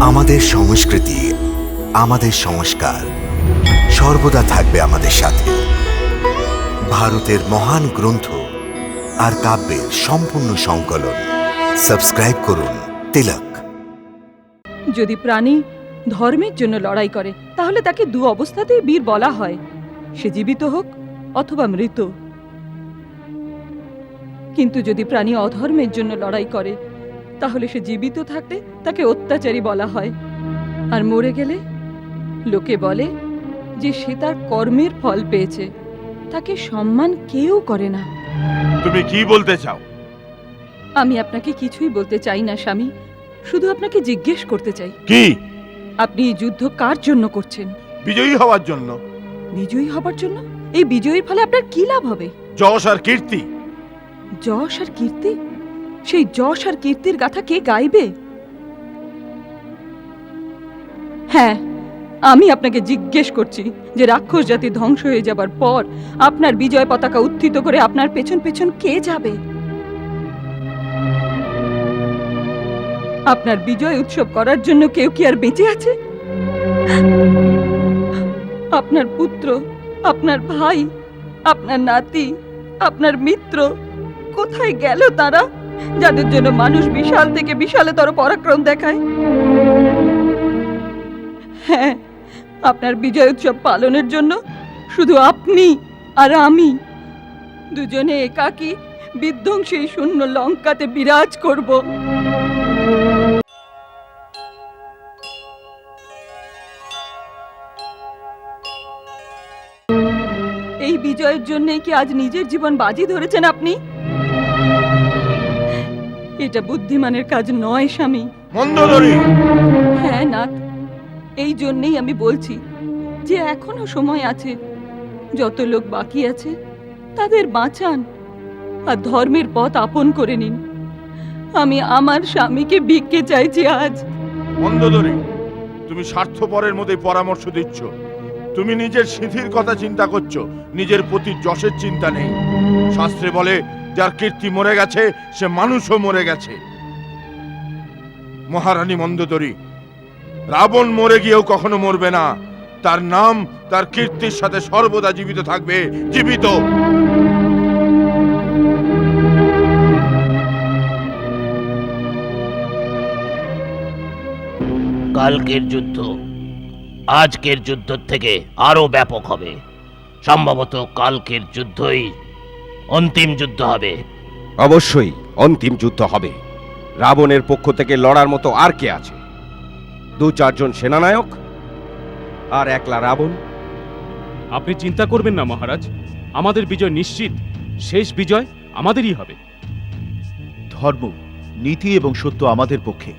আমাদের সংস্কৃতি, আমাদের সংস্কার সর্বদা থাকবে আমাদের সাথে। ভারতের মহান গ্রন্থ আর কাব্যের সম্পূর্ণ সংকলন। সাবস্ক্রাইব করুন তিলক। যদি প্রাণী ধর্মের জন্য লড়াই করে, তাহলে তাকে দু অবস্থাতেই বীর বলা হয়। সে জীবিত হোক অথবা মৃত। কিন্তু যদি প্রাণী অধর্মের জন্য লড়াই করে তাহলে সে জীবিত থাকতে তাকে অত্যাচারী বলা হয়। আর মরে গেলে? লোকে বলে যে সে তার কর্মের ফল পেয়েছে। তাকে সম্মান কেউ করে না। তুমি কি বলতে চাও? আমি আপনাকে কিছুই বলতে চাই না স্বামী। শুধু আপনাকে জিজ্ঞেস করতে চাই। কি? আপনি এই যুদ্ধ কার জন্য করছেন? বিজয়ী হওয়ার জন্য। বিজয়ী হবার জন্য? এই বিজয়ীর ফলে আপনার কি লাভ হবে? যশ আর কীর্তি। যশ আর কীর্তি? সেই যশ আর কীর্তির গাথা কে গাইবে? হ্যাঁ আমি আপনাকে জিজ্ঞেস করছি যে রাক্ষস জাতি ধ্বংস হয়ে যাবার পর আপনার বিজয় পতাকা উত্থিত করে আপনার পেছন পেছন কে যাবে? আপনার বিজয় উৎসব করার জন্য কেউ কি আর বেঁচে আছে? আপনার পুত্র, আপনার ভাই, আপনার নাতি, আপনার মিত্র, কোথায় গেল তারা? যাদের জন্য মানুষ বিশাল থেকে বিশালতর পরাক্রম দেখায়। হ্যাঁ আপনার বিজয় উৎসব পালনের জন্য শুধু আপনি আর আমি দুজনে একাকী বিধ্বংসী শূন্য লঙ্কাতে বিরাজ করব। এই বিজয়ের জন্যই কি আজ নিজের জীবন বাজি ধরেছেন আপনি? এটা বুদ্ধিমানের কাজ নয় স্বামী। মন্দোদরী হ্যাঁ নাথ এই জন্যেই আমি বলছি যে এখনও সময় আছে যত লোক বাকি আছে তাদের বাঁচান আর ধর্মের পথ আপন করে নিন। আমি আমার স্বামীকে ভিক্ষে চাইছি আজ। মন্দোদরী তুমি স্বার্থপরের মধ্যে পরামর্শ দিচ্ছ। তুমি নিজের সিদ্ধির কথা চিন্তা করছ নিজের প্রতি যশের চিন্তা নেই। শাস্ত্রে বলে যার কীর্তি মরে গেছে, সে মানুষও মরে গেছে। মহারানী মন্দোদরী, রাবণ মরে গিয়েও কখনো মরবে না। তার নাম, তার কীর্তির সাথে সর্বদা জীবিত থাকবে, জীবিত। কালকের যুদ্ধ, আজকের যুদ্ধ থেকে আরও ব্যাপক হবে। সম্ভবত কালকের যুদ্ধই অন্তিম যুদ্ধ হবে। অবশ্যই অন্তিম যুদ্ধ হবে। রাবণের পক্ষ থেকে লড়ার মতো আর কে আছে? দু চারজন সেনানায়ক আর একলা রাবণ? আপনি চিন্তা করবেন না মহারাজ। আমাদের বিজয় নিশ্চিত। শেষ বিজয় আমাদেরই হবে। ধর্ম নীতি এবং সত্য আমাদের পক্ষে।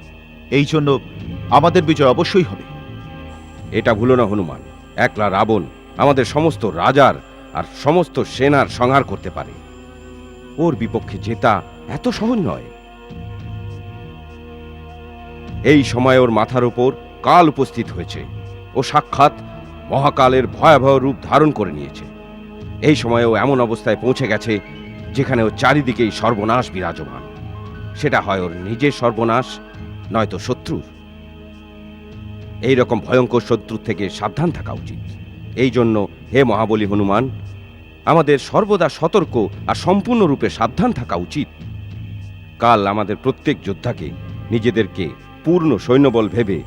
এই জন্য আমাদের বিজয় অবশ্যই হবে। এটা ভুলো না হনুমান। একলা রাবণ আমাদের সমস্ত রাজার আর সমস্ত সেনার সংহার করতে পারে। ওর বিপক্ষে জেতা এত সহজ নয়। এই সময় ওর মাথার উপর কাল উপস্থিত হয়েছে। ও সাক্ষাৎ মহাকালের ভয়াবহ রূপ ধারণ করে নিয়েছে। এই সময় ও এমন অবস্থায় পৌঁছে গেছে যেখানে ও চারিদিকেই সর্বনাশ বিরাজমান। সেটা হয় ওর নিজের সর্বনাশ, নয়তো শত্রুর। এই রকম ভয়ঙ্কর শত্রুর থেকে সাবধান থাকা উচিত। এই জন্য হে মহাবলী হনুমান, আমাদের সর্বদা সতর্ক আর সম্পূর্ণরূপে সাবধান থাকা উচিত। কাল আমাদের প্রত্যেক যোদ্ধাকে নিজেদেরকে পূর্ণ সৈন্যবল ভেবে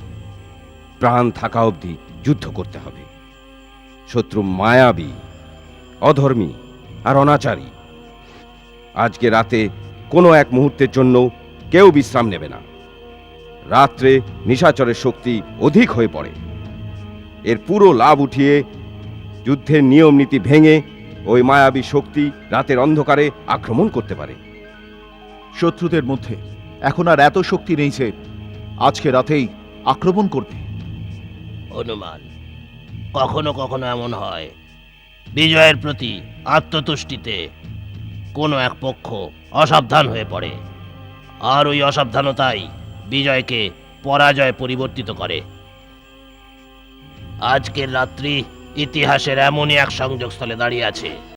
প্রাণ থাকা অবধি যুদ্ধ করতে হবে। শত্রু মায়াবী, অধর্মী আর অনাচারী, আজকে রাতে কোনো এক মুহূর্তের জন্য কেউ বিশ্রাম নেবে না। রাত্রে নিশাচরের শক্তি অধিক হয়ে পড়ে। এর পুরো লাভ উঠিয়ে যুদ্ধের নিয়ম নীতি ভেঙে ওই মায়াবী শক্তি রাতের অন্ধকারে আক্রমণ করতে পারে। শত্রুদের মধ্যে এখন আর এত শক্তি নেই যে আজকে রাতেই আক্রমণ করবে। হনুমান কখনো কখনো এমন হয় বিজয়ের প্রতি আত্মতুষ্টিতে কোনো এক পক্ষ অসাবধান হয়ে পড়ে আর ওই অসাবধানতাই বিজয়কে পরাজয় পরিবর্তিত করে। আজকের রাত্রি ইতিহাসের এমনই এক সংযোগস্থলে দাঁড়িয়ে আছে।